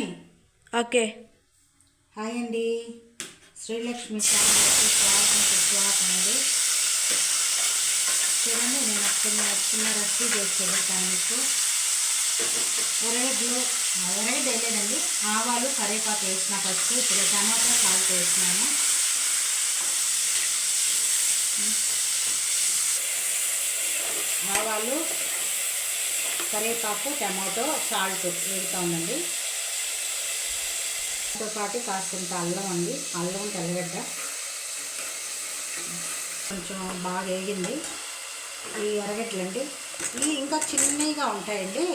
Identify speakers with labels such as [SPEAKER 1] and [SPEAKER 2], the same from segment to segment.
[SPEAKER 1] అని
[SPEAKER 2] okay.
[SPEAKER 1] Hi అండి. శ్రీలక్ష్మి ఛానల్కి స్వాగతం సుస్వాగతం అండి. చూడండి నేను చిన్న చిన్న రెసిపీ చేసి చూపిస్తాను మీకు ఎర్రగడ్డలు ఎర్రగడ్డ వేయలేదండి ఆవాలు కరివేపాకు వేసిన ఫస్ట్ ఇప్పుడు టమాటా సాల్ట్ వేసినాను ఆవాలు కరివేపాకు టమాటో సాల్ట్ వేగుతూ ఉందండి. తో పాటు కాస్తంత అల్లం అండి. అల్లం తెల్లగడ్డ. కొంచెం బాగా వేగింది. ఈ ఎర్రగడ్డలు అండి ఇవి ఇంకా చిన్నగా ఉంటాయండి.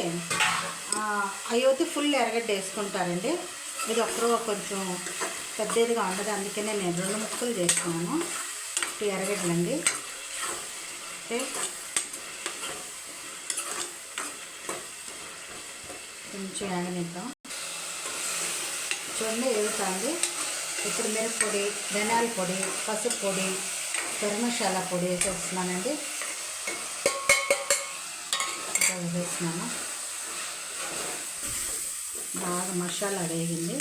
[SPEAKER 1] అయితే ఫుల్ ఎరగడ్డ వేసుకుంటారండి. ఇది ఒక్కరో కొంచెం పెద్దదిగా ఉండదు. అందుకనే నేను రెండు ముక్కలు చేస్తున్నాను. ఈ ఎర్రగడ్డలు అండి ఓకే. కొంచెం ఆగనిద్దాం చూడండి వేగుతుంది ఇప్పుడు మిరప్పొడి ధనియాల పొడి పసుపు పొడి గరం మసాలా పొడి వేసేస్తున్నానండి ఇంకా వేసేస్తున్నాను బాగా మసాలా వేగింది.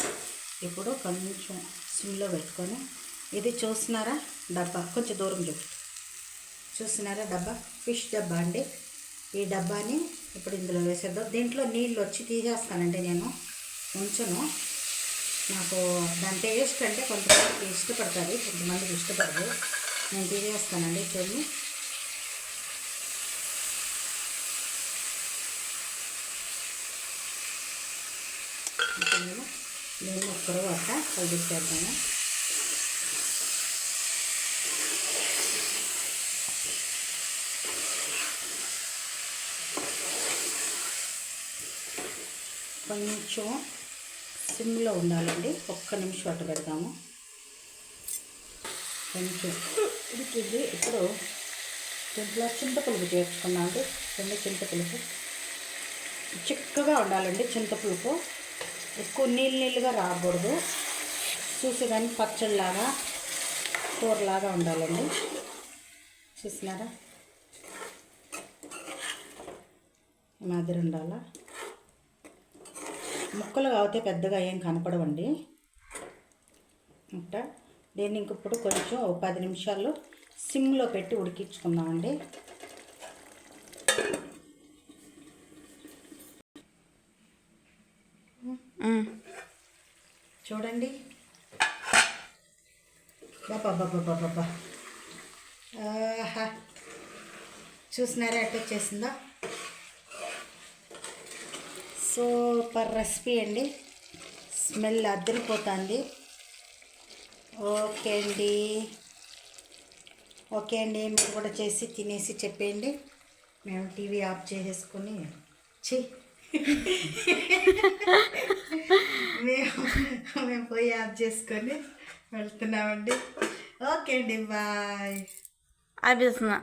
[SPEAKER 1] ఇప్పుడు కొంచెం సిమ్లో పెట్టుకొని ఇది చూస్తున్నారా? డబ్బా కొంచెం దూరం చూపి. చూస్తున్నారా డబ్బా? ఫిష్ డబ్బా అండి. ఈ డబ్బాని ఇప్పుడు ఇందులో వేసేద్దాం. దీంట్లో నీళ్ళు వచ్చి తీసేస్తానండి నేను. ఉంచను. నాకు దాని టేస్ట్ అంటే కొంతమందికి ఇష్టపడతారు కొంతమందికి ఇష్టపడదు నేను తీసేస్తానండి చూడండి నేను దీన్ని ఒక్కరు అట్ట కలిపిస్తేద్దాము కొంచెం సిమ్లో ఉండాలండి. ఒక్క నిమిషం అటు పెడతాము. కొంచెం. ఉడికింది ఇప్పుడు దీంట్లో చింతపులుపు చేర్చుకున్నాం అండి రెండు చింతపులుపు. చిక్కగా ఉండాలండి చింతపులుపు. ఎక్కువ నీళ్ళు నీళ్ళుగా రాకూడదు. చూసి కానీ పచ్చడిలాగా కూరలాగా ఉండాలండి. చూసినారా? ఈ మాదిరి ఉండాలా? ముక్కలు కావితే పెద్దగా ఏం కనపడవండి. అంట దీన్ని ఇంకప్పుడు కొంచెం ఒక పది నిమిషాలు సిమ్లో పెట్టి ఉడికించుకుందామండి. చూడండి. బాబా ఆహా. చూసినారా ఎట్ట వచ్చేసిందో సూపర్ రెసిపీ అండి. స్మెల్ అద్దరిపోతుంది ఓకే అండి. ఓకే అండి మీరు కూడా చేసి తినేసి చెప్పేయండి. మేము టీవీ ఆఫ్ చేసేసుకొని చి మేము మేము పోయి ఆఫ్ చేసుకొని వెళ్తున్నామండి. ఓకే అండి బాయ్.
[SPEAKER 2] ఆపేస్తున్నా.